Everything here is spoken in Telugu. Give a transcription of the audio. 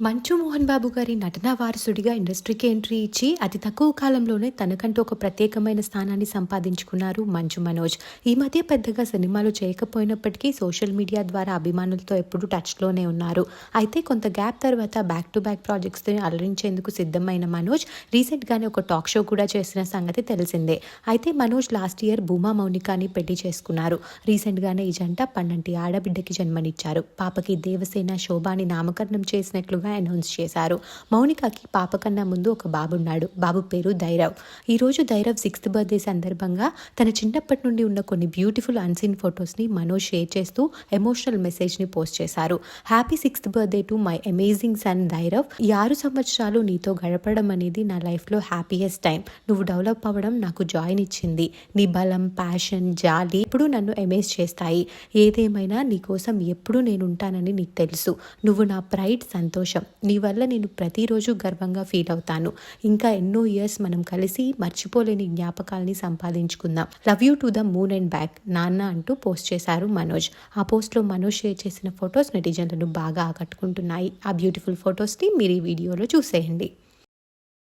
మంచు మోహన్ బాబు గారి నటనా వారసుడిగా ఇండస్ట్రీకి ఎంట్రీ ఇచ్చి అతి తక్కువ కాలంలోనే తనకంటూ ఒక ప్రత్యేకమైన స్థానాన్ని సంపాదించుకున్నారు మంచు మనోజ్. ఈ మధ్య పెద్దగా సినిమాలు చేయకపోయినప్పటికీ సోషల్ మీడియా ద్వారా అభిమానులతో ఎప్పుడూ టచ్లోనే ఉన్నారు. అయితే కొంత గ్యాప్ తర్వాత బ్యాక్ టు బ్యాక్ ప్రాజెక్ట్స్తో అలరించేందుకు సిద్ధమైన మనోజ్ రీసెంట్గానే ఒక టాక్ షో కూడా చేసిన సంగతి తెలిసిందే. అయితే మనోజ్ లాస్ట్ ఇయర్ భూమా మౌనికాని పెళ్ళి చేసుకున్నారు. రీసెంట్గానే ఈ జంట పన్నంటి ఆడబిడ్డకి జన్మనిచ్చారు. పాపకి దేవసేన శోభాని నామకరణం చేసినట్లుగా అనౌన్స్ చేశారు. మౌనికకి పాప కన్నా ముందు ఒక బాబున్నాడు. బాబు పేరు ధైరవ్ ఈరోజు ధైరవ్ సిక్స్త్ బర్త్డే సందర్భంగా తన చిన్నప్పటి నుండి ఉన్న కొన్ని బ్యూటిఫుల్ అన్సీన్ ఫొటోస్ని మనోజ్ షేర్ చేస్తూ ఎమోషనల్ మెసేజ్ని పోస్ట్ చేశారు. Happy sixth birthday to my amazing son Dhairav ఈ ఆరు సంవత్సరాలు నీతో గడపడం అనేది నా లైఫ్లో హ్యాపీయెస్ట్ టైం. నువ్వు డెవలప్ అవ్వడం నాకు జాయిన్ ఇచ్చింది. నీ బలం ప్యాషన్ జాలి ఇప్పుడు నన్ను ఎమేజ్ చేస్తాయి. ఏదేమైనా నీ కోసం ఎప్పుడూ నేను ఉంటానని నీకు తెలుసు. నువ్వు నా ప్రైడ్ సంతోషం. సంతోషం నీ వల్ల నేను ప్రతిరోజు గర్వంగా ఫీల్ అవుతాను. ఇంకా ఎన్నో ఇయర్స్ మనం కలిసి మర్చిపోలేని జ్ఞాపకాల్ని సంపాదించుకుందాం. Love you to the moon and back నాన్న అంటూ పోస్ట్ చేశారు మనోజ్. ఆ పోస్ట్లో మనోజ్ షేర్ చేసిన ఫొటోస్ నెటిజన్లను బాగా ఆకట్టుకుంటున్నాయి. ఆ బ్యూటిఫుల్ ఫొటోస్ని మీరు ఈ వీడియోలో చూసేయండి.